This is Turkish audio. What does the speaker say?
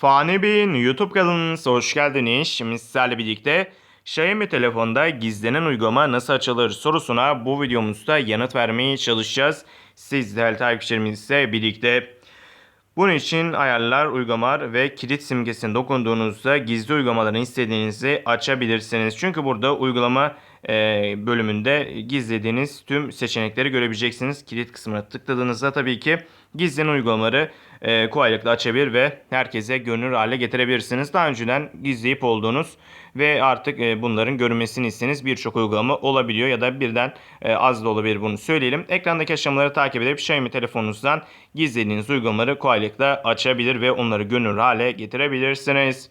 Fani Bey'in YouTube kanalınıza hoş geldiniz. Şimdi sizlerle birlikte Xiaomi telefonda gizlenen uygulama nasıl açılır sorusuna bu videomuzda yanıt vermeye çalışacağız. Siz değerli takipçilerimizle birlikte. Bunun için ayarlar, uygulamalar ve kilit simgesine dokunduğunuzda gizli uygulamaların istediğinizi açabilirsiniz. Çünkü burada uygulama bölümünde gizlediğiniz tüm seçenekleri görebileceksiniz. Kilit kısmına tıkladığınızda tabii ki gizlenen uygulamaları e, kolaylıkla açabilir ve herkese görünür hale getirebilirsiniz. Daha önceden gizleyip olduğunuz ve artık e, bunların görünmesini istediğiniz birçok uygulama olabiliyor ya da birden e, az da olabilir bunu söyleyelim. Ekrandaki aşamaları takip edip Xiaomi telefonunuzdan gizlediğiniz uygulamaları kolaylıkla açabilir ve onları görünür hale getirebilirsiniz.